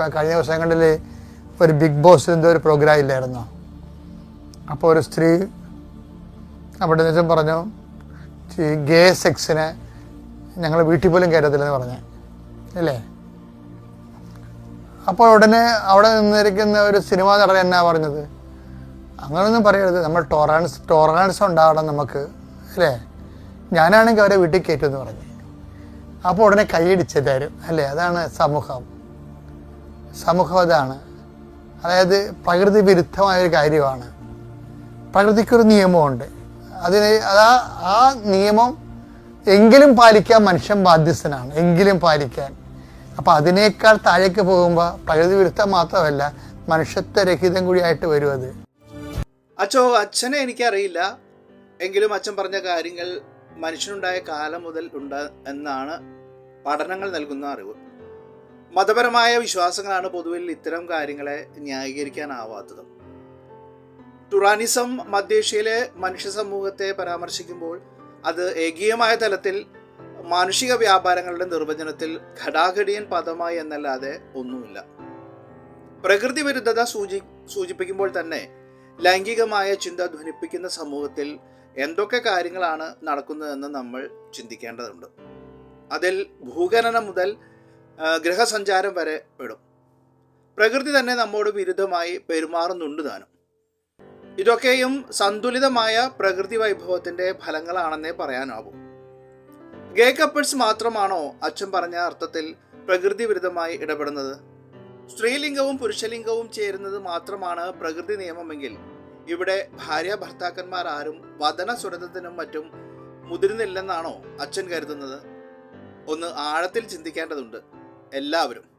ഇപ്പം കഴിഞ്ഞ ദിവസങ്ങളിൽ ഒരു ബിഗ് ബോസ് എന്തോ ഒരു പ്രോഗ്രാം ഇല്ലായിരുന്നോ? അപ്പോൾ ഒരു സ്ത്രീ അവിടെ നിന്നും പറഞ്ഞു ഗേ സെക്സിനെ ഞങ്ങൾ വീട്ടിൽ പോലും കയറ്റത്തില്ലെന്ന് പറഞ്ഞു. അല്ലേ? അപ്പോൾ ഉടനെ അവിടെ നിന്നിരിക്കുന്ന ഒരു സിനിമ നടൻ എന്നാ പറഞ്ഞത്? അങ്ങനൊന്നും പറയരുത്. നമ്മൾ ടോറൻസ് ടോറൻസ് ഉണ്ടാവണം നമുക്ക്. അല്ലേ? ഞാനാണെങ്കിൽ അവരെ വീട്ടിൽ കയറ്റുമെന്ന് പറഞ്ഞു. അപ്പോൾ ഉടനെ കൈയടിച്ചെല്ലാവരും അല്ലേ? അതാണ് സമൂഹം. സമൂഹം അതാണ് അതായത് പ്രകൃതി വിരുദ്ധമായൊരു കാര്യമാണ്. പ്രകൃതിക്കൊരു നിയമമുണ്ട് അതിന് അതാ ആ നിയമം എങ്കിലും പാലിക്കാൻ മനുഷ്യൻ ബാധ്യസ്ഥനാണ്. എങ്കിലും പാലിക്കാൻ. അപ്പോൾ അതിനേക്കാൾ താഴേക്ക് പോകുമ്പോൾ പ്രകൃതി വിരുദ്ധം മാത്രമല്ല മനുഷ്യത്വരഹിതം കൂടിയായിട്ട് വരും അത്. അച്ചോ അച്ഛനെ എനിക്കറിയില്ല. എങ്കിലും അച്ഛൻ പറഞ്ഞ കാര്യങ്ങൾ മനുഷ്യനുണ്ടായ കാലം മുതൽ ഉണ്ട് എന്നാണ് പഠനങ്ങൾ നൽകുന്ന അറിവ്. മതപരമായ വിശ്വാസങ്ങളാണ് പൊതുവിൽ ഇത്തരം കാര്യങ്ങളെ ന്യായീകരിക്കാനാവാത്തതും. ടുറാനിസം മധ്യേഷ്യയിലെ മനുഷ്യ സമൂഹത്തെ പരാമർശിക്കുമ്പോൾ അത് ഏകീയമായ തലത്തിൽ മാനുഷിക വ്യാപാരങ്ങളുടെ നിർവചനത്തിൽ ഘടാഘടിയൻ പദമായി എന്നല്ലാതെ ഒന്നുമില്ല. പ്രകൃതി വിരുദ്ധത സൂചി സൂചിപ്പിക്കുമ്പോൾ തന്നെ ലൈംഗികമായ ചിന്ത ധ്വനിപ്പിക്കുന്ന സമൂഹത്തിൽ എന്തൊക്കെ കാര്യങ്ങളാണ് നടക്കുന്നതെന്ന് നമ്മൾ ചിന്തിക്കേണ്ടതുണ്ട്. അതിൽ ഭൂഖനനം മുതൽ ഗ്രഹസഞ്ചാരം വരെ പെടും. പ്രകൃതി തന്നെ നമ്മോട് വിരുദ്ധമായി പെരുമാറുന്നുണ്ട് താനും. ഇതൊക്കെയും സന്തുലിതമായ പ്രകൃതി വൈഭവത്തിന്റെ ഫലങ്ങളാണെന്നേ പറയാനാവും. ഗേ കപ്പിൾസ് മാത്രമാണോ അച്ഛൻ പറഞ്ഞ അർത്ഥത്തിൽ പ്രകൃതി വിരുദ്ധമായി ഇടപെടുന്നത്? സ്ത്രീലിംഗവും പുരുഷലിംഗവും ചേരുന്നത് മാത്രമാണ് പ്രകൃതി നിയമമെങ്കിൽ ഇവിടെ ഭാര്യ ഭർത്താക്കന്മാർ ആരും വതന സുരതത്തിനും മറ്റും മുതിരുന്നില്ലെന്നാണോ അച്ഛൻ കരുതുന്നത്? ഒന്ന് ആഴത്തിൽ ചിന്തിക്കേണ്ടതുണ്ട്. el labro.